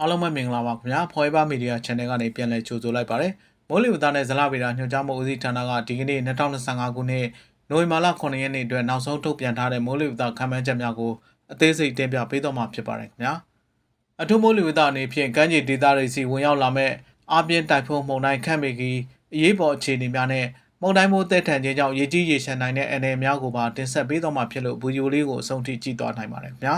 အားလုံးပဲမင်္ဂလာပါခင်ဗျာ Forever Media Channel ကနေပြန်လည်ကြိုဆိုလိုက်ပါတယ်မိုးလေဝသနဲ့ဇလဗေဒညွှန်ကြားမှုဦးစီးဌာနကဒီကနေ့2025ခုနှစ်နိုဝင်ဘာလ9ရက်နေ့အတွက်နောက်ဆုံးထုတ်ပြန်ထားတဲ့မိုးလေဝသခန့်မှန်းချက်များကိုအသေးစိတ်တင်ပြပေးတော့မှာဖြစ်ပါတယ်ခင်ဗျာအထူးမိုးလေဝသအနေဖြင့်ကမ်းခြေဒေသတွေစီဝင်ရောက်လာမဲ့အပြင်းတိုင်ဖုန်းမုန်တိုင်းခန့်မေကီအရေးပေါ်အခြေအနေများနဲ့မုန်တိုင်းမိုးသက်ထန်ခြင်းကြောင့်ရေကြီးရေရှမ်းနိုင်တဲ့အနေအများကိုပါတင်ဆက်ပေးတော့မှာဖြစ်လို့ဗီဒီယိုလေးကိုအဆုံးထိကြည့်သွားနိုင်ပါတယ်ခင်ဗျာ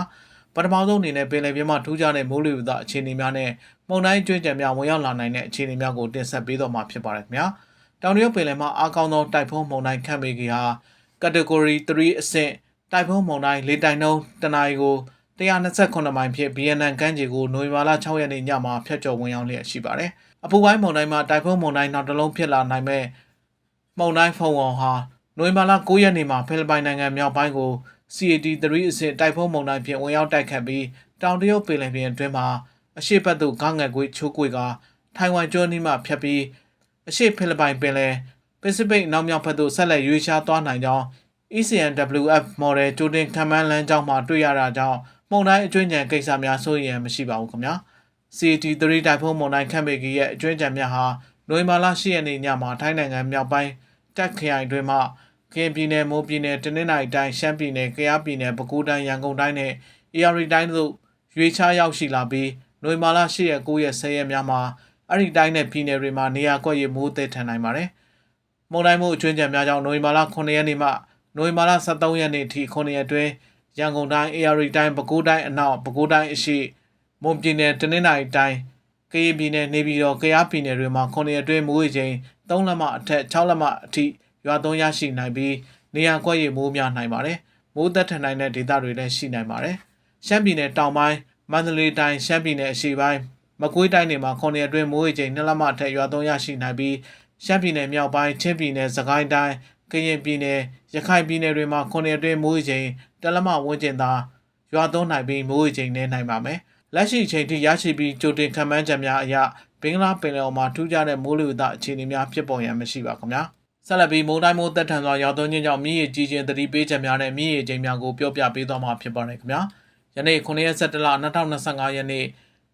ပထမဆုံးအနေနဲ့ပင်လယ်ပြင်မှာထူးခြားတဲ့မိုးလေဝသအခြေအနေများနဲ့မုန်တိုင်းကျွင်းကြံများဝင်ရောက်လာနိုင်တဲ့အခြေအနေများကိုတင်ဆက်ပေးတော့မှာဖြစ်ပါတယ်ခင်ဗျာ။တောင်တရုတ်ပင်လယ်မှာအားကောင်းသောတိုင်ဖုန်းမုန်တိုင်းခန့်မေကြီးဟာ category 3အဆင့်တိုင်ဖုန်းမုန်တိုင်းလေတိုင်နှုန်းတနအီကို128မိုင်ဖြင့် BNN ကမ်းခြေကိုနိုဝင်ဘာလ6ရက်နေ့ညမှာဖျက်ကျော်ဝင်ရောက်လျက်ရှိပါတယ်။အပူပိုင်းမုန်တိုင်းမှာတိုင်ဖုန်းမုန်တိုင်းနောက်တစ်လုံးဖြစ်လာနိုင်မဲ့မုန်တိုင်းဖုံဝေါ်ဟာနိုဝင်ဘာလ9ရက်နေ့မှာဖိလစ်ပိုင်နိုင်ငံမြောက်ပိုင်းကို CAT 3 အဆင့်တိုက်ဖုန်းမုန်တိုင်းဖြင့်ဝင်ရောက်တိုက်ခတ်ပြီးတောင်တရုတ်ပင်လယ်ပြင်အတွင်းမှာအရှေ့ဘက်သို့ဂငယ်ကွေးချိုးကွေးကထိုင်ဝမ်ကျွန်းနီးမှဖြတ်ပြီးအရှေ့ဖိလစ်ပိုင်ပင်လယ်ပစိဖိတ်နောက်မြောက်ဘက်သို့ဆက်လက်ရွေးရှားသွားနိုင်ကြောင်း ECNWF model ကြိုတင်ခံမှန်းလမ်းကြောင်းမှာတွေ့ရတာကြောင့်မုန်တိုင်းအကျွင်းကြံကိစ္စများစိုးရိမ်ရန်မရှိပါဘူးခင်ဗျာ CAT 3 တိုက်ဖုန်းမုန်တိုင်းခန့်မေကြီးရဲ့အကျွင်းကြံများဟာနိုဝင်ဘာလ10ရက်နေ့ညမှာထိုင်းနိုင်ငံမြောက်ပိုင်းတက်ခရိုင်တွင်မှ ကရင်ပြည်နယ်မိုးပြည်နယ်တနင်္သာရီတိုင်းရှမ်းပြည်နယ်ကယားပြည်နယ်ပဲခူးတိုင်းရန်ကုန်တိုင်းနဲ့ AR တိုင်းတို့ရွေးချားရောက်ရှိလာပြီးနိုဝင်ဘာလ10ရက်9ရက်10ရက်များမှာအဲ့ဒီတိုင်းနဲ့ပြည်နယ်တွေမှာနေရာကွက်ရမိုးသည်ထန်နိုင်ပါတယ်။မုန်တိုင်းမိုးအကျွင်းကြံများကြောင့်နိုဝင်ဘာလ9ရက်နေ့မှနိုဝင်ဘာလ13ရက်နေ့ထိ9ရက်အတွင်းရန်ကုန်တိုင်း AR တိုင်းပဲခူးတိုင်းအနောက်ပဲခူးတိုင်းအရှိမွန်ပြည်နယ်တနင်္သာရီတိုင်းကရင်ပြည်နယ်နေပြည်တော်ကယားပြည်နယ်တွေမှာ9ရက်အတွင်းမိုးရေချိန်3လက်မအထက်6လက်မအထိ ရွာသွန်းရရှိနိုင်ပြီးနေရာကွက်ရမိုးများနိုင်ပါတယ်။မိုးသက်ထန်နိုင်တဲ့ဒေသတွေလည်းရှိနိုင်ပါတယ်။ရှမ်းပြည်နယ်တောင်ပိုင်းမန္တလေးတိုင်းရှမ်းပြည်နယ်အရှေ့ပိုင်းမကွေးတိုင်းတွေမှာ9ရက်အတွင်းမိုးရေချိန်2လက်မအထက်ရွာသွန်းရရှိနိုင်ပြီးရှမ်းပြည်နယ်မြောက်ပိုင်းချင်းပြည်နယ်စကိုင်းတိုင်းကရင်ပြည်နယ်ရခိုင်ပြည်နယ်တွေမှာ9ရက်အတွင်းမိုးရေချိန်1လက်မဝန်းကျင်သာရွာသွန်းနိုင်ပြီးမိုးရေချိန်နဲ့နိုင်ပါမယ်။လက်ရှိအချိန်ထိရရှိပြီးကြိုတင်ခံမှန်းချက်များအရဘင်္ဂလားပင်လယ်အော်မှာထူးခြားတဲ့မိုးလေဝသအခြေအနေများဖြစ်ပေါ်ရန်မရှိပါခင်ဗျာ။ ဆက်လက်ပြီးမုန်တိုင်းမိုးသက်ထန်စွာရောက်သွန်းခြင်းကြောင့်မြည်ရည်ကြီးခြင်းသတိပေးချက်များနဲ့မြည်ရည်ခြင်းများကိုပြောပြပေးသွားမှာဖြစ်ပါတယ်ခင်ဗျာ။ယနေ့9ရက်17လ2025ရက်နေ့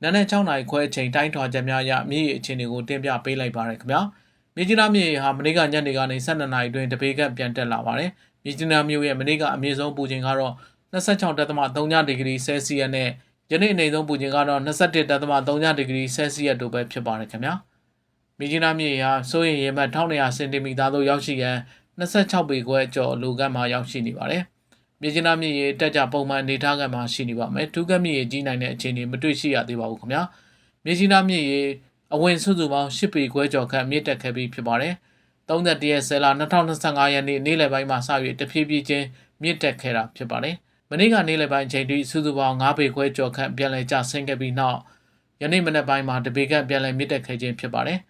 နနက်6နာရီခွဲအချိန်တိုင်းထွာချက်များအရမြည်ရည်အခြေအနေကိုတင်ပြပေးလိုက်ပါရခင်ဗျာ။မြကြီးနားမြည်ရည်ဟာမနေ့ကညနေကနေ12နာရီတွင်တပေကပြန်တက်လာပါတယ်။မြကြီးနားမြို့ရဲ့မနေ့ကအမြင့်ဆုံးပူချိန်ကတော့26.3ဒီဂရီဆဲစီယပ်နဲ့ယနေ့အနေဆုံးပူချိန်ကတော့21.3ဒီဂရီဆဲစီယပ်တို့ပဲဖြစ်ပါတယ်ခင်ဗျာ။ မြကြီးနားမြေဟာစိုးရင်ရေမှတ်1200စင်တီမီတာသို့ရောက်ရှိရန်26ပေခွဲကျော်လူကတ်မှာရောက်ရှိနေပါတယ်။မြကြီးနားမြေရေတက်ကြပုံမှန်အနေထားကမှာရှိနေပါမယ်။ဒုက္ကမြေရေကြီးနိုင်တဲ့အခြေအနေမတွေ့ရှိရသေးပါဘူးခင်ဗျာ။မြကြီးနားမြေရေအဝင်စုစုပေါင်း10ပေခွဲကျော်ခန့်မြင့်တက်ခဲ့ပြီးဖြစ်ပါတယ်။31ရက်ဆယ်လ2025ရက်နေ့နေ့လယ်ပိုင်းမှာစ၍တဖြည်းဖြည်းချင်းမြင့်တက်ခဲ့တာဖြစ်ပါတယ်။မနေ့ကနေ့လယ်ပိုင်းချိန်ထိစုစုပေါင်း9ပေခွဲကျော်ခန့်ပြန်လည်ကျဆင်းခဲ့ပြီးနောက်ယနေ့မနက်ပိုင်းမှာတပေကပြန်လည်မြင့်တက်ခဲ့ခြင်းဖြစ်ပါတယ်။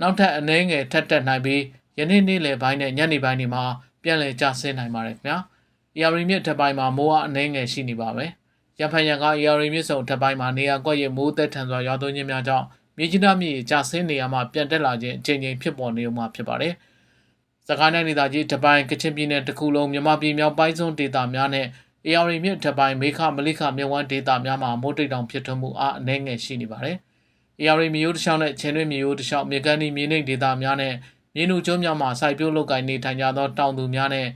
နောက်ထပ်အနည်းငယ်ထပ်တက်နိုင်ပြီးယနေ့နေ့လယ်ပိုင်းနဲ့ညနေပိုင်းတွေမှာပြန်လည်ကျဆင်းနိုင်ပါတယ်ခင်ဗျာ။ ER မြင့်ထပ်ပိုင်းမှာမိုးအားအနည်းငယ်ရှိနေပါမယ်။ရန်ဖန်ရန်က ER မြင့်ဆုံထပ်ပိုင်းမှာနေရာကွက်ရမိုးသက်ထန်စွာရွာသွန်းခြင်းများကြောင့်မြေကြီးနားမြေကျဆင်းနေရမှပြန်တက်လာခြင်းအချိန်ချင်းဖြစ်ပေါ်နေဦးမှာဖြစ်ပါတယ်။စကိုင်းတိုင်းဒေသကြီးတပိုင်းကချင်ပြည်နယ်တစ်ခုလုံးမြန်မာပြည်မြောက်ပိုင်းဆုံးဒေသများနဲ့ AR မြင့်ထပ်ပိုင်းမေခမလိခမြဝန်းဒေသများမှာမိုးတိတ်တောင်ဖြစ်ထွန်းမှုအားအနည်းငယ်ရှိနေပါတယ်။ AR မြေရိုးတစ်ချောင်းနဲ့ချင်းတွင်းမြေရိုးတစ်ချောင်းမြေကန်ဒီမြေနိမ့်ဒေသများနဲ့မြေနုကျွန်းများမှာစိုက်ပျိုးလုပ်ကိုင်နေထိုင်ကြသောတောင်သူများနဲ့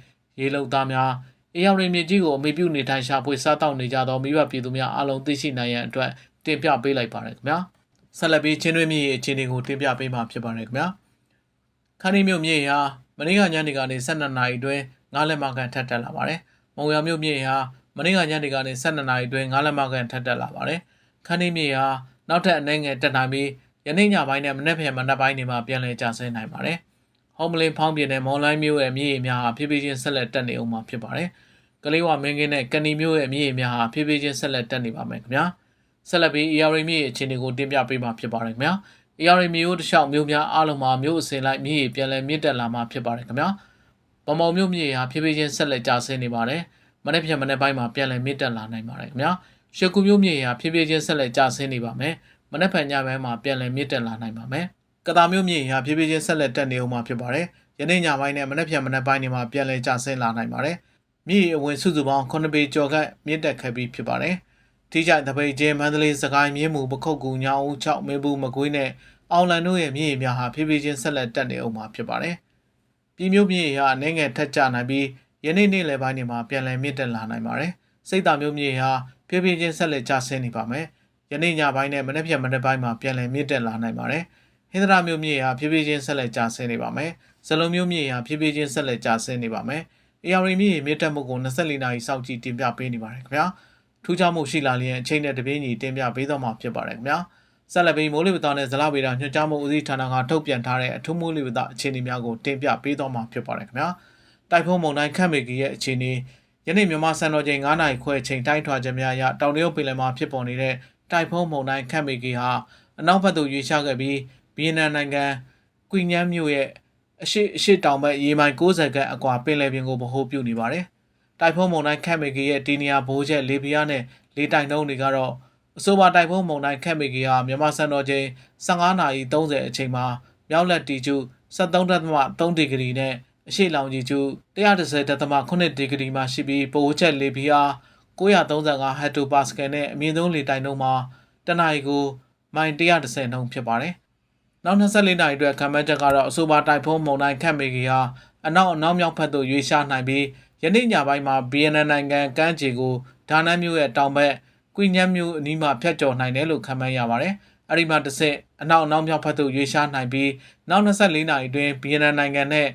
ရေလုံသားများ AR မြေကြီးကိုအမိပြုနေထိုင်ရှာဖွေစားတောက်နေကြသောမိဘပြည်သူများအားလုံးသိရှိနိုင်ရန်အတွက်တင်ပြပေးလိုက်ပါရခင်ဗျာ။ဆက်လက်ပြီးချင်းတွင်းမြေအခြေအနေကိုတင်ပြပေးမှာဖြစ်ပါတယ်ခင်ဗျာ။ခန်းဒီမြို့မြေဟာမနေ့ကညနေကနေ12နာရီအတွင်းငားလက်မကန်ထပ်တက်လာပါတယ်။မုံရမြို့မြေဟာမနေ့ကညနေကနေ12နာရီအတွင်းငားလက်မကန်ထပ်တက်လာပါတယ်။ခန်းဒီမြေဟာ နောက်ထပ်အနေငယ်တက်နိုင်ပြီးယနေ့ညပိုင်းနဲ့မနေ့ဖြန်မနက်ပိုင်းတွေမှာပြန်လည်ကျဆင်းနိုင်ပါတယ်။ဟောမလင်းဖောင်းပြင်းတဲ့မော်လိုင်းမျိုးရဲ့မြေရည်များဟာဖြည်းဖြည်းချင်းဆက်လက်တက်နေအောင်မှာဖြစ်ပါတယ်။ကလေးဝမင်းကင်းနဲ့ကဏီမျိုးရဲ့မြေရည်များဟာဖြည်းဖြည်းချင်းဆက်လက်တက်နေပါမယ်ခင်ဗျာ။ဆက်လက်ပြီး AR မြေရဲ့အခြေအနေကိုတင်ပြပေးမှာဖြစ်ပါတယ်ခင်ဗျာ။ AR မျိုးတစ်လျှောက်မျိုးများအားလုံးမှာမျိုးအစင်လိုက်မြေရည်ပြန်လည်မြင့်တက်လာမှာဖြစ်ပါတယ်ခင်ဗျာ။ဗမော်မျိုးမြေဟာဖြည်းဖြည်းချင်းဆက်လက်ကျဆင်းနေပါတယ်။မနေ့ပြန်မနေ့ပိုင်းမှာပြန်လည်မြင့်တက်လာနိုင်ပါတယ်ခင်ဗျာ။ ရှေကူမျိုးမြေဟာဖြည်းဖြည်းချင်းဆက်လက်ကျဆင်းနေပါမယ်။မနေ့ဖန်ညပိုင်းမှာပြန်လည်မြင့်တက်လာနိုင်ပါမယ်။ကတာမျိုးမြေဟာဖြည်းဖြည်းချင်းဆက်လက်တက်နေအောင်မှာဖြစ်ပါတယ်။ယနေ့ညပိုင်းနဲ့မနေ့ပြန်မနေ့ပိုင်းတွေမှာပြန်လည်ကျဆင်းလာနိုင်ပါတယ်။မြေအဝင်စုစုပေါင်း9ပေကျော်ကမြင့်တက်ခဲ့ပြီးဖြစ်ပါတယ်။ထိကြိုက်တပိတ်ချင်းမန္တလေးစကိုင်းမြင်းမူပခုတ်ကူညောင်ဦး6မင်းဘူးမကွေးနဲ့အောင်လန်တို့ရဲ့မြေရေများဟာဖြည်းဖြည်းချင်းဆက်လက်တက်နေအောင်မှာဖြစ်ပါတယ်။ပြည်မျိုးမြေရေဟာအနေငယ်ထက်ကျနိုင်ပြီးယနေ့နေ့လယ်ပိုင်းတွေမှာပြန်လည်မြင့်တက်လာနိုင်ပါတယ်။စိတ်တာမျိုးမြေရေဟာ ဖြည်းဖြည်းချင်းဆက်လက်ကျဆင်းနေပါမယ်။ယနေ့ညပိုင်းနဲ့မနေ့ဖြန်မနေ့ပိုင်းမှာပြန်လည်မြင့်တက်လာနိုင်ပါတယ်။ဟင်္ဒရာမျိုးမြေရေဟာဖြည်းဖြည်းချင်းဆက်လက်ကျဆင်းနေပါမယ်။ဇလုံးမျိုးမြေရေဟာဖြည်းဖြည်းချင်းဆက်လက်ကျဆင်းနေပါမယ်။ AR မြေရေမြင့်တက်မှုကို24နာရီစောင့်ကြည့်တင်ပြပေးနေပါတယ်ခင်ဗျာ။ထူးခြားမှုရှိလာလျင်အချိန်နဲ့တပြေးညီတင်ပြပေးတော့မှာဖြစ်ပါတယ်ခင်ဗျာဆက်လက်ပြီးမိုးလေဝသနဲ့ဇလဗေဒညွှန်ကြားမှုဦးစီးဌာနကထုတ်ပြန်ထားတဲ့အထူးမိုးလေဝသအခြေအနေများကိုတင်ပြပေးတော့မှာဖြစ်ပါတယ်ခင်ဗျာတိုက်ဖုန်းမုန်တိုင်းခန့်မေကီရဲ့အခြေအနေ ယနေ့မြန်မာစံတော်ချိန်9နာရီခွဲချိန်တိုင်းထွာချက်များအရတောင်တရုတ်ပင်လယ်မှာဖြစ်ပေါ်နေတဲ့တိုက်ဖုန်းမုန်တိုင်းခန့်မေကီဟာအနောက်ဘက်သို့ရွေ့လျားခဲ့ပြီးဗီယက်နမ်နိုင်ငံကွီညမ်းမြို့ရဲ့အရှိအရှိတောင်ဘက်ရေမိုင်60ခန့်အကွာပင်လယ်ပြင်ကိုဗဟိုပြုနေပါတယ်တိုက်ဖုန်းမုန်တိုင်းခန့်မေကီရဲ့တီနီယာဘိုးချက်လေပြားနဲ့လေတိုင်နှုန်းတွေကတော့အဆိုပါတိုက်ဖုန်းမုန်တိုင်းခက်မေကီဟာမြန်မာစံတော်ချိန်15:30အချိန်မှာမြောက်လက်တီကျု73.3ဒီဂရီနဲ့ အရှိလောင်ကြီးကျု130.8ဒီဂရီမှာရှိပြီးပိုးချက်လေပြား935ဟက်တိုပါစကယ်နဲ့အမြင့်ဆုံးလေတိုင်နှုန်းမှာတနအီကိုမိုင်130နှုန်းဖြစ်ပါတယ်။နောက်24နာရီအတွက်ခံမှန်းချက်ကတော့အဆိုပါတိုက်ဖုန်းမုန်တိုင်းခက်မေကီဟာအနောက်အနောက်မြောက်ဘက်သို့ရွေ့ရှားနိုင်ပြီးယနေ့ညပိုင်းမှာဗီယက်နမ်နိုင်ငံကမ်းခြေကိုဒါနန်မြို့ရဲ့တောင်ဘက်ကွီညမ်းမြို့အနီးမှာဖြတ်ကျော်နိုင်တယ်လို့ခန့်မှန်းရပါတယ်။အဲဒီမှာတစ်ဆက်အနောက်အနောက်မြောက်ဘက်သို့ရွေ့ရှားနိုင်ပြီးနောက်24နာရီအတွင်းဗီယက်နမ်နိုင်ငံနဲ့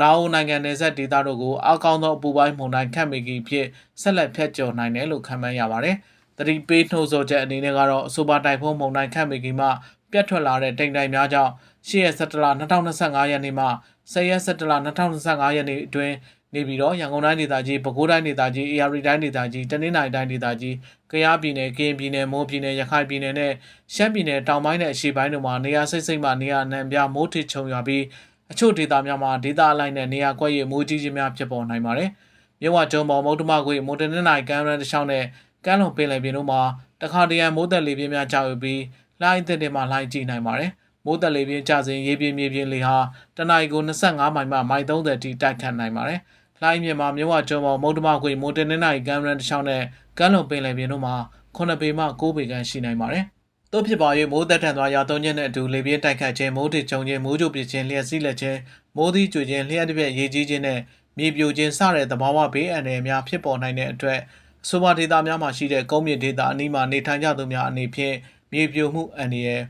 လာအိုနိုင်ငံနယ်စပ်ဒေသတို့ကိုအကောင်းသောအပူပိုင်းမုန်တိုင်းခန့်မေကီဖြစ်ဆက်လက်ဖြတ်ကျော်နိုင်တယ်လို့ခန့်မှန်းရပါတယ်။တတိပေးနှိုးဆော်ချက်အနေနဲ့ကတော့အဆိုပါတိုင်ဖုန်းမုန်တိုင်းခန့်မေကီမှပြတ်ထွက်လာတဲ့တိမ်တိုင်များကြောင့်10ရက်17လ2025ရက်နေ့မှ10ရက်17လ2025ရက်နေ့အတွင်းနေပြီးတော့ရန်ကုန်တိုင်းဒေသကြီးပဲခူးတိုင်းဒေသကြီး AR တိုင်းဒေသကြီးတနင်္သာရီတိုင်းဒေသကြီးကယားပြည်နယ်ကရင်ပြည်နယ်မိုးပြည်နယ်ရခိုင်ပြည်နယ်နဲ့ရှမ်းပြည်နယ်တောင်ပိုင်းနဲ့အရှေ့ပိုင်းတို့မှာနေရာစိတ်စိတ်မှနေရာအနှံ့ပြမိုးထစ်ချုံရွာပြီး အချို့ဒေသများမှာဒေသအလိုက်နဲ့နေရာကွက်ရမိုးကြီးခြင်းများဖြစ်ပေါ်နိုင်ပါတယ်။မြဝကျုံပေါ်မုတ်တမကွေမိုးတနင်္သာရီကမ်းရန်တစ်ချောင်းနဲ့ကမ်းလွန်ပင်လယ်ပြင်တို့မှာတခါတရံမိုးသက်လေပြင်းများကျရောက်ပြီးလှိုင်းသက်တဲ့မှာလှိုင်းကြည့်နိုင်ပါတယ်။မိုးသက်လေပြင်းကျစဉ်ရေပြင်းမြေပြင်းလေဟာတနအီကို25မိုင်မှမိုင်30ထိတိုက်ခတ်နိုင်ပါတယ်။လှိုင်းမြန်မာမြဝကျွန်းပေါ်မုတ်တမခွေမိုးတနင်္လာရီကမ်းရန်တစ်ချောင်းနဲ့ကမ်းလွန်ပင်လယ်ပြင်တို့မှာ9ပေမှ9ပေခန့်ရှိနိုင်ပါတယ်။ တို့ဖြစ်ပါ၍မိုးသက်ထန်သွားရာသုံးချက်နဲ့အတူလေပြင်းတိုက်ခတ်ခြင်းမိုးထစ်ချုံခြင်းမိုးကြိုပစ်ခြင်းလျှက်စီးလက်ခြင်းမိုးသီးကျွေခြင်းလျှက်တစ်ပြက်ရေကြီးခြင်းနဲ့မြေပြိုခြင်းစတဲ့သဘာဝဘေးအန္တရာယ်များဖြစ်ပေါ်နိုင်တဲ့အတွက်အဆိုပါဒေသများမှာရှိတဲ့ကုန်းမြင့်ဒေသအနီးမှာနေထိုင်ကြသူများအနေဖြင့်မြေပြိုမှုအန္တရာယ်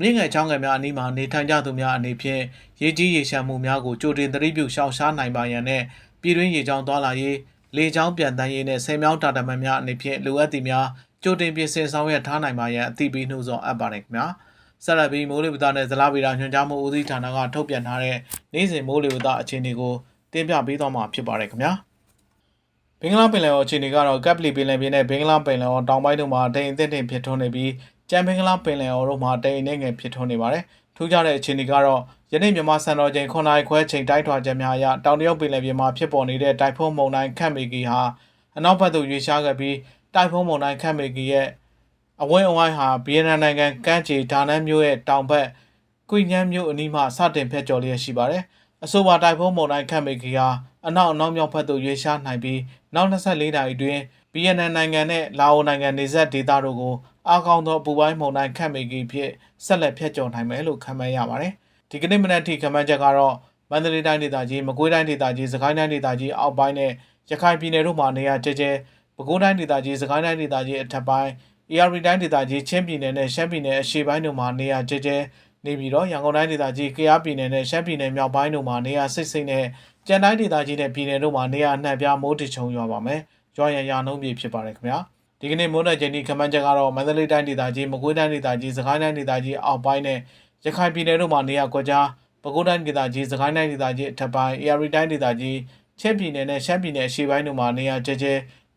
မြင့်ငယ်ချောင်းငယ်များအနီးမှာနေထိုင်ကြသူများအနေဖြင့်ရေကြီးရေရှမ်းမှုများကိုကြိုတင်သတိပြုရှောင်ရှားနိုင်ပါရန်နဲ့ပြည်တွင်းရေကြောင်းသွားလာရေးလေကြောင်းပြန်တန်းရေးနဲ့ဆယ်မြောင်းတာတမန်များအနေဖြင့်လိုအပ်သည့်များ ကြိုတင်ပြင်ဆင်ဆောင်ရွက်ထားနိုင်ပါရန်အသိပေးနှိုးဆော်အပ်ပါတယ်ခင်ဗျာဆက်လက်ပြီးမိုးလေဝသနဲ့ဇလဗေဒညွှန်ကြားမှုဦးစီးဌာနကထုတ်ပြန်ထားတဲ့နေ့စဉ်မိုးလေဝသအခြေအနေကိုတင်ပြပေးသွားမှာဖြစ်ပါတယ်ခင်ဗျာဘင်္ဂလားပင်လယ်အော်အခြေအနေကတော့ကပ်ပလီပင်လယ်ပြင်နဲ့ဘင်္ဂလားပင်လယ်အော်တောင်ပိုင်းတို့မှာတိမ်အထက်တင်ဖြစ်ထွန်းနေပြီးကြံဘင်္ဂလားပင်လယ်အော်တို့မှာတိမ်အနေငယ်ဖြစ်ထွန်းနေပါတယ်ထူးခြားတဲ့အခြေအနေကတော့ယနေ့မြန်မာစံတော်ချိန်9နာရီခွဲချိန်တိုက်ထွာချက်များအရတောင်တရုတ်ပင်လယ်ပြင်မှာဖြစ်ပေါ်နေတဲ့တိုင်ဖုန်းမုန်တိုင်းခန့်မေကီဟာအနောက်ဘက်သို့ရွေ့လျားခဲ့ပြီး တိုင်ဖုန်းမုန်တိုင်းခန့်မေကီရဲ့အဝင်းအဝိုင်းဟာဗီယက်နမ်နိုင်ငံကမ်းခြေဒါနန်မြို့ရဲ့တောင်ဘက်ကွီညမ်းမြို့အနီးမှစတင်ဖြတ်ကျော်လျက်ရှိပါတယ်။အဆိုပါတိုင်ဖုန်းမုန်တိုင်းခန့်မေကီဟာအနောက်အနောက်မြောက်ဘက်သို့ရွေ့လျားနိုင်ပြီးနောက်24နာရီတွင်ဗီယက်နမ်နိုင်ငံနဲ့လာအိုနိုင်ငံနေဆက်ဒေသတို့ကိုအားကောင်းသောပူပိုင်းမုန်တိုင်းခန့်မေကီဖြစ်ဆက်လက်ဖြတ်ကျော်နိုင်မယ်လို့ခန့်မှန်းရပါတယ်။ဒီကနေ့မနက်ထိခန့်မှန်းချက်ကတော့မန္တလေးတိုင်းဒေသကြီးမကွေးတိုင်းဒေသကြီးစကိုင်းတိုင်းဒေသကြီးအောက်ပိုင်းနဲ့ရခိုင်ပြည်နယ်တို့မှာနေရာကျကျ ပဲခူးတိုင်းဒေသကြီးစကိုင်းတိုင်းဒေသကြီးအထက်ပိုင်း AR တိုင်းဒေသကြီးချင်းပြည်နယ်နဲ့ရှမ်းပြည်နယ်အရှေ့ပိုင်းတို့မှာနေရာကျကျနေပြီးတော့ရန်ကုန်တိုင်းဒေသကြီးကယားပြည်နယ်နဲ့ရှမ်းပြည်နယ်မြောက်ပိုင်းတို့မှာနေရာစိတ်စိတ်နဲ့ကြံတိုင်းဒေသကြီးနဲ့ပြည်နယ်တို့မှာနေရာအနှံ့ပြားမိုးတချုံရွာပါမယ်။ရွာရန်ရာနှုန်းပြည့်ဖြစ်ပါတယ်ခင်ဗျာ။ဒီကနေ့မိုးနယ်ကျင်းဒီခမန်းချက်ကတော့မန္တလေးတိုင်းဒေသကြီးမကွေးတိုင်းဒေသကြီးစကိုင်းတိုင်းဒေသကြီးအောက်ပိုင်းနဲ့ရခိုင်ပြည်နယ်တို့မှာနေရာကွက်ကြားပဲခူးတိုင်းဒေသကြီးစကိုင်းတိုင်းဒေသကြီးအထက်ပိုင်း AR တိုင်းဒေသကြီးချင်းပြည်နယ်နဲ့ရှမ်းပြည်နယ်အရှေ့ပိုင်းတို့မှာနေရာကျကျ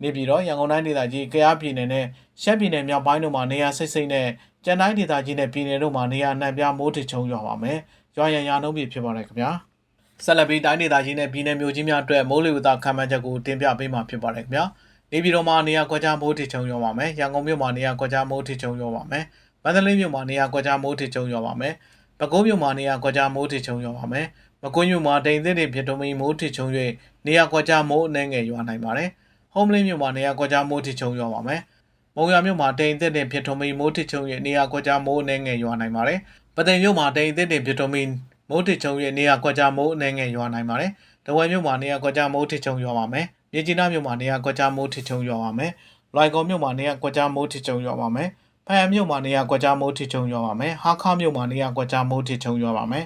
နေပြီးတော့ရန်ကုန်တိုင်းဒေသကြီးကယားပြည်နယ်နဲ့ရှမ်းပြည်နယ်မြောက်ပိုင်းတို့မှာနေရာစိတ်စိတ်နဲ့ကြံတိုင်းဒေသကြီးနဲ့ပြည်နယ်တို့မှာနေရာနှံပြမိုးထချုံရွာပါမယ်။ရွာရန်ရာနှုန်းပြဖြစ်ပါတယ်ခင်ဗျာ။ဆက်လက်ပြီးတိုင်းဒေသကြီးနဲ့ပြည်နယ်မြို့ကြီးများအတွက်မိုးလေဝသခန့်မှန်းချက်ကိုတင်ပြပေးမှာဖြစ်ပါတယ်ခင်ဗျာ။နေပြည်တော်မှာနေရာကွက်ကြားမိုးထချုံရောပါမယ်။ရန်ကုန်မြို့မှာနေရာကွက်ကြားမိုးထချုံရောပါမယ်။မန္တလေးမြို့မှာနေရာကွက်ကြားမိုးထချုံရောပါမယ်။ပဲခူးမြို့မှာနေရာကွက်ကြားမိုးထချုံရောပါမယ်။မကွေးမြို့မှာတိမ်သစ်တွေဖြစ်တော်မူမိုးထချုံ၍နေရာကွက်ကြားမိုးအနှဲငယ်ရွာနိုင်ပါတယ်။ ဟုံးမလင်းမြို့မှာနေရာကွက်ကြားမိုးထချုံရောပါမယ်။မုံရမြို့မှာတိမ်အသစ်တင်ဖြစ်ထွန်ပြီးမိုးထစ်ချုံရဲ့နေရာကွက်ကြားမိုးအနှဲငယ်ရွာနိုင်ပါတယ်။ပသိမ်မြို့မှာတိမ်အသစ်တင်ဖြစ်ထွန်ပြီးမိုးထစ်ချုံရဲ့နေရာကွက်ကြားမိုးအနှဲငယ်ရွာနိုင်ပါတယ်။တဝယ်မြို့မှာနေရာကွက်ကြားမိုးထစ်ချုံရွာပါမယ်။မြေကြီးနားမြို့မှာနေရာကွက်ကြားမိုးထစ်ချုံရွာပါမယ်။လွိုင်ကော်မြို့မှာနေရာကွက်ကြားမိုးထစ်ချုံရွာပါမယ်။ဖယံမြို့မှာနေရာကွက်ကြားမိုးထစ်ချုံရွာပါမယ်။ဟာခါမြို့မှာနေရာကွက်ကြားမိုးထစ်ချုံရွာပါမယ်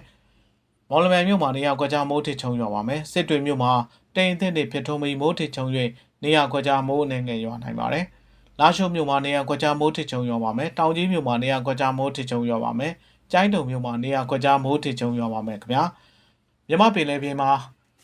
။မော်လမြိုင်မြို့မှာနေရာကွက်ကြားမိုးထစ်ချုံရွာပါမယ်စစ်တွေမြို့မှာတိမ်အထက်တွေဖြစ်ထုံးပြီးမိုးထစ်ချုံ၍ နေရာကွက်ကြားမိုးအနေငယ်ရွာနိုင်ပါတယ်လာရှိုးမြို့မှာနေရာကွက်ကြားမိုးထစ်ချုံရွာပါမယ်တောင်ကြီးမြို့မှာနေရာကွက်ကြားမိုးထစ်ချုံရွာပါမယ်ကျိုင်းတုံမြို့မှာနေရာကွက်ကြားမိုးထစ်ချုံရွာပါမယ်ခင်ဗျာမြမပင်လေပြင်းမှာ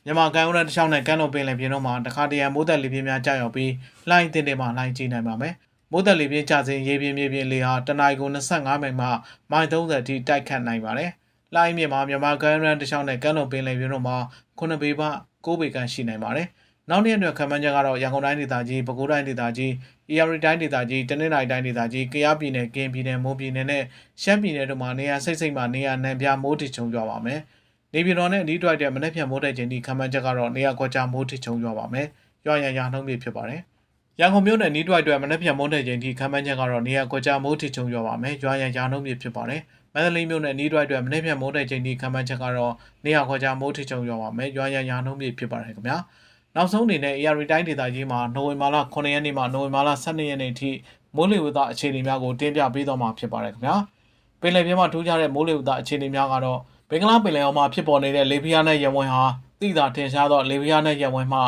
မြန်မာကမ်းရိုးတန်းတစ်လျှောက်နဲ့ကမ်းလွန်ပင်လယ်ပြင်တို့မှာတခါတရံမိုးသက်လေပြင်းများကြာရောက်ပြီးလှိုင်းတင်တင်မှလှိုင်းကြီးနိုင်ပါမယ်မိုးသက်လေပြင်းကျစဉ်ရေပြင်းမြေပြင်းလေဟာတနအီကို25မိုင်မှမိုင်30အထိတိုက်ခတ်နိုင်ပါတယ်။လိုင်းမြေမှာမြန်မာကမ်းရန်တစ်ချောင်းနဲ့ကမ်းလွန်ပင်လယ်ပြင်တို့မှာ9ပေမှ9ပေခန့်ရှိနိုင်ပါတယ်။ နောက်နေ့အတွက်ခံမှန်းချက်ကတော့ရန်ကုန်တိုင်းဒေသကြီးပဲခူးတိုင်းဒေသကြီး၊အေရရီတိုင်းဒေသကြီး၊တနင်္သာရီတိုင်းဒေသကြီး၊ကယားပြည်နယ်၊ကရင်ပြည်နယ်၊မွန်ပြည်နယ်နဲ့ရှမ်းပြည်နယ်တို့မှာနေရာစိတ်စိတ်မှနေရာနံပြမိုးထချုံကြပါမယ်။နေပြည်တော်နဲ့အနီးတွိုက်တဲ့မနေ့ဖြန်မိုးတဲ့ချိန်ဒီခံမှန်းချက်ကတော့နေရာကွက်ကြားမိုးထချုံကြပါမယ်။ရွာရန်ရာနှုန်းပြဖြစ်ပါတယ်။ရန်ကုန်မြို့နယ်နီးတွိုက်အတွက်မနက်ဖြန်မုန်းတဲ့ချိန်ထိခံမှန်းချက်ကတော့နေရာကွက်ကြားမိုးထချုံရွာပါမယ်။ရွာရန်ရာနှုန်းပြဖြစ်ပါတယ်။မန္တလေးမြို့နယ်နီးတွိုက်အတွက်မနေ့ဖြန်မုန်းတဲ့ချိန်ထိခံမှန်းချက်ကတော့နေရာကွက်ကြားမိုးထချုံရွာပါမယ်။ရွာရန်ရာနှုန်းပြဖြစ်ပါတယ်ခင်ဗျာ။ နောက်ဆုံးအနေနဲ့ AR တိုင်းဒေသကြီးမှာနိုဝင်ဘာလ9ရက်နေ့မှနိုဝင်ဘာလ12ရက်နေ့ထိမိုးလေဝသအခြေအနေများကိုတင်ပြပေးသွားမှာဖြစ်ပါတယ်ခင်ဗျာ။ပင်လယ်ပြင်မှာထူးခြားတဲ့မိုးလေဝသအခြေအနေများကတော့ဘင်္ဂလားပင်လယ်အော်မှာဖြစ်ပေါ်နေတဲ့လေပြင်းအားနဲ့ရဝန်းဟာသိသာထင်ရှားသောလေပြင်းအားနဲ့ရဝန်းမှ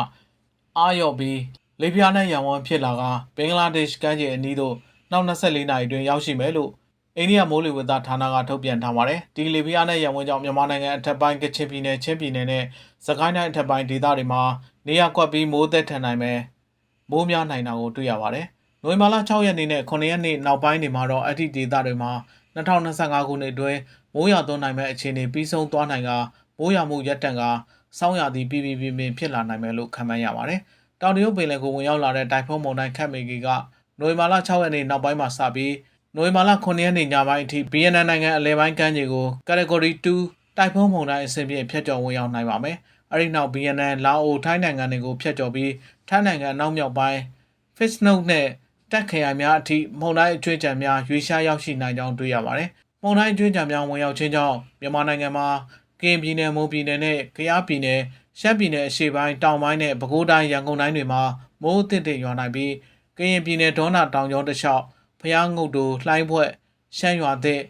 အားရော့ပြီးလေပြင်းနဲ့ရံဝန်းဖြစ်လာကဘင်္ဂလားဒေ့ရှ်ကမ်းခြေအနီးသို့နောက်24နာရီတွင်ရောက်ရှိမယ်လို့အိန္ဒိယမိုးလေဝသဌာနကထုတ်ပြန်ထားပါတယ်။ဒီလေပြင်းနဲ့ရံဝန်းကြောင့်မြန်မာနိုင်ငံအထက်ပိုင်းကချင်ပြည်နယ်ချင်းပြည်နယ်နဲ့စကိုင်းတိုင်းအထက်ပိုင်းဒေသတွေမှာ နေရာကွက်ပြီးမိုးသက်ထန်နိုင်မယ်မိုးများနိုင်တာကိုတွေ့ရပါတယ်။နိုဝင်ဘာလ6ရက်နေ့နဲ့9ရက်နေ့နောက်ပိုင်းတွေမှာတော့အဲ့ဒီဒေသတွေမှာ2025ခုနှစ်အတွင်းမိုးရွာသွန်းနိုင်မဲ့အခြေအနေပြီးဆုံးသွားနိုင်ကမိုးရွာမှုရပ်တန့်ကစောင်းရသည်ပြည်ပြည်ပြင်းပြင်းဖြစ်လာနိုင်မယ်လို့ခန့်မှန်းရပါတယ်။တောင်တရုတ်ပင်လယ်ကိုဝင်ရောက်လာတဲ့တိုင်ဖုန်းမုန်တိုင်းခတ်မေဂီကနိုဝင်ဘာလ6ရက်နေ့နောက်ပိုင်းမှာစပြီးနိုဝင်ဘာလ9ရက်နေ့ညပိုင်းအထိ BNN နိုင်ငံအလဲပိုင်းကမ်းခြေကို Category 2တိုင်ဖုန်းမုန်တိုင်းအဆင့်ဖြင့်ဖျက်ကျော်ဝင်ရောက်နိုင်ပါမယ်။ အဲဒီနောက် BNN လာအိုထိုင်းနိုင်ငံတွေကိုဖျက်ကျော်ပြီးထိုင်းနိုင်ငံအနောက်မြောက်ပိုင်း Fishnote နဲ့တက်ခရိုင်များအထိမုန်တိုင်းအကျွေးကြံများရွေးရှားရောက်ရှိနိုင်ကြောင်းတွေ့ရပါတယ်။မုန်တိုင်းအကျွေးကြံများဝင်ရောက်ခြင်းကြောင့်မြန်မာနိုင်ငံမှာကရင်ပြည်နယ်မွန်ပြည်နယ်နဲ့ကယားပြည်နယ်ရှမ်းပြည်နယ်အရှေ့ပိုင်းတောင်ပိုင်းနဲ့ပဲခူးတိုင်းရန်ကုန်တိုင်းတွေမှာမိုးအသင့်တင့်ရွာနိုင်ပြီးကရင်ပြည်နယ်ဒေါနာတောင်ကျောတစ်လျှောက်ဖျားငုတ်တို့လှိုင်းဘွက်ရှမ်းရွာသစ်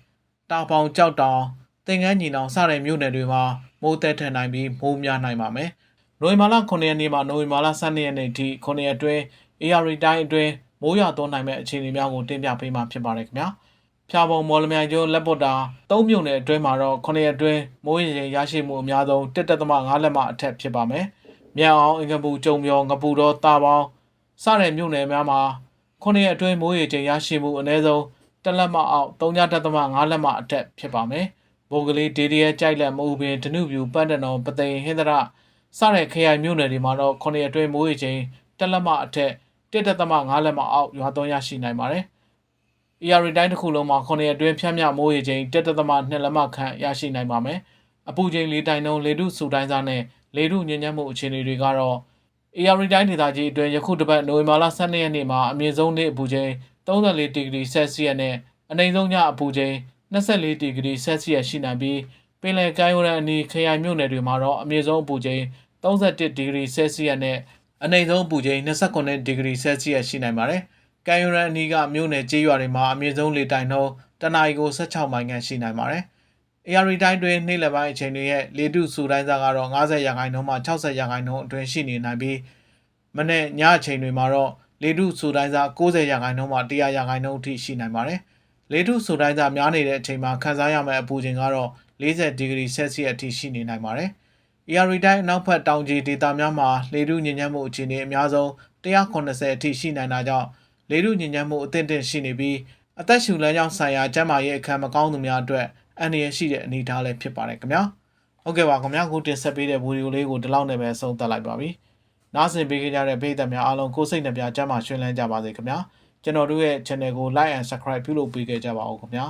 တာပေါင်ကြောက်တောင်တင်ငန်းညီနောင်စတဲ့မြို့နယ်တွေမှာ မိုးသက်ထန်နိုင်ပြီးမိုးများနိုင်ပါမယ်။နိုဝင်ဘာလ9ရက်နေ့မှနိုဝင်ဘာလ12ရက်နေ့ထိ9ရက်အတွင်း AR တိုင်းအတွင်းမိုးရွာသွန်းနိုင်မဲ့အခြေအနေများကိုတင်ပြပေးမှာဖြစ်ပါတယ်ခင်ဗျာ။ဖျားပုံမော်လမြိုင်ကျွန်းလက်ပေါ်တာ၃မြို့နယ်အတွင်းမှာတော့9ရက်အတွင်းမိုးရေချိန်ရရှိမှုအများဆုံး1.5လက်မအထက်ဖြစ်ပါမယ်။မြောက်အောင်အင်္ဂပူကြုံပြောငပူတော်တာပေါင်းစတဲ့မြို့နယ်များမှာ9ရက်အတွင်းမိုးရေချိန်ရရှိမှုအနည်းဆုံး1လက်မအောက်3.5လက်မအထက်ဖြစ်ပါမယ်။ ဘိုးကလေးဒေဒီရဲကြိုက်လက်မအူပင်ဒနုပြူပန်းတနောပသိမ်ဟင်္ဒရစတဲ့ခရိုင်မြို့နယ်တွေမှာတော့9ရက်အတွင်းမိုးရေချိန်1လက်မအထက်1.5လက်မအောက်ရွာသွန်းရရှိနိုင်ပါတယ်။ ER တိုင်းတစ်ခုလုံးမှာ9ရက်အတွင်းဖြန့်မြမိုးရေချိန်1.2လက်မခန့်ရရှိနိုင်ပါမယ်။အပူချိန်လေးတိုင်နှုန်းလေထုစူတိုင်းစားနဲ့လေထုညဉ့်ညမ်းမှုအခြေအနေတွေကတော့ AR တိုင်းဒေသကြီးအတွင်းယခုတစ်ပတ်နိုဝင်ဘာလ12ရက်နေ့မှာအမြင့်ဆုံးနေ့အပူချိန်34ဒီဂရီဆယ်စီယပ်နဲ့အနိမ့်ဆုံးညအပူချိန် 24ဒီဂရီဆယ်စီယပ်ရှိနိုင်ပြီးပင်လယ်ကမ်းရိုးတန်းအနီးခရိုင်မြို့နယ်တွေမှာတော့အမြင့်ဆုံးအပူချိန်31ဒီဂရီဆယ်စီယပ်နဲ့အနိမ့်ဆုံးအပူချိန်29ဒီဂရီဆယ်စီယပ်ရှိနိုင်ပါတယ်။ကမ်းရိုးတန်းအနီးကမြို့နယ်ကျေးရွာတွေမှာအမြင့်ဆုံးလေတိုင်နှုန်းတနအီကို16မိုင်ခန့်ရှိနိုင်ပါတယ်။ AR တိုင်းတွင်နေ့လယ်ပိုင်းအချိန်တွေရဲ့လေထုစူတိုင်းစားကတော့90ရာခိုင်နှုန်းမှ60ရာခိုင်နှုန်းအတွင်းရှိနေနိုင်ပြီးမနေ့ညအချိန်တွေမှာတော့လေထုစူတိုင်းစား90ရာခိုင်နှုန်းမှ100ရာခိုင်နှုန်းအထိရှိနိုင်ပါတယ်။ လေထုစူတိုင်းစားများနေတဲ့အချိန်မှာခန်းစားရမယ့်အပူချိန်ကတော့40ဒီဂရီဆယ်စီယပ်အထိရှိနေနိုင်ပါတယ်။ AR တိုင်းအနောက်ဘက်တောင်ကြီးဒေသများမှာလေထုညဉ့်ညမ်းမှုအခြေအနေအများဆုံး180အထိရှိနိုင်တာကြောင့်လေထုညဉ့်ညမ်းမှုအသင့်တင့်ရှိနေပြီးအသက်ရှူလမ်းကြောင်းဆိုင်ရာကျန်းမာရေးအခမ်းမကောင်းသူများအတွက်အန္တရာယ်ရှိတဲ့အနေအထားလည်းဖြစ်ပါတယ်ခင်ဗျာဟုတ်ကဲ့ပါခင်ဗျာခုတင်ဆက်ပေးတဲ့ဗီဒီယိုလေးကိုဒီလောက်နဲ့ပဲဆုံးသက်လိုက်ပါပြီနားဆင်ပေးကြတဲ့ပရိသတ်များအားလုံးကိုစိတ်နှပြကျမ်းမာရှင်လန်းကြပါစေခင်ဗျာ ကျွန်တော်တို့ရဲ့ channel ကို like and subscribe ပြုလုပ်ပေးခဲ့ကြပါဦးခင်ဗျာ